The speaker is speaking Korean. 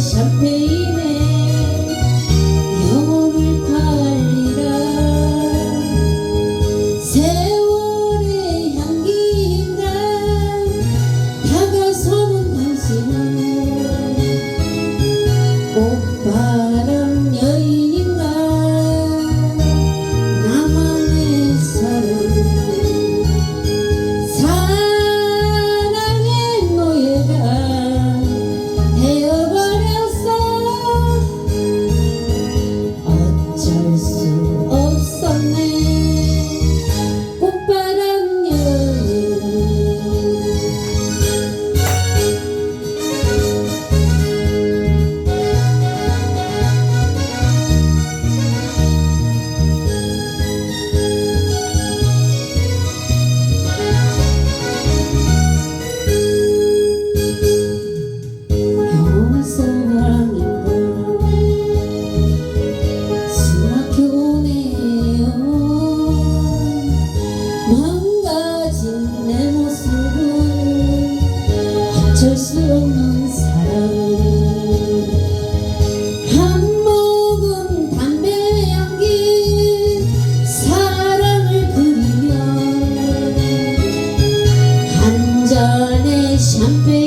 champagne. 어쩔 수 없는 사랑을 한 모금 담배 연기 사랑을 그리며 한 잔의 샴페인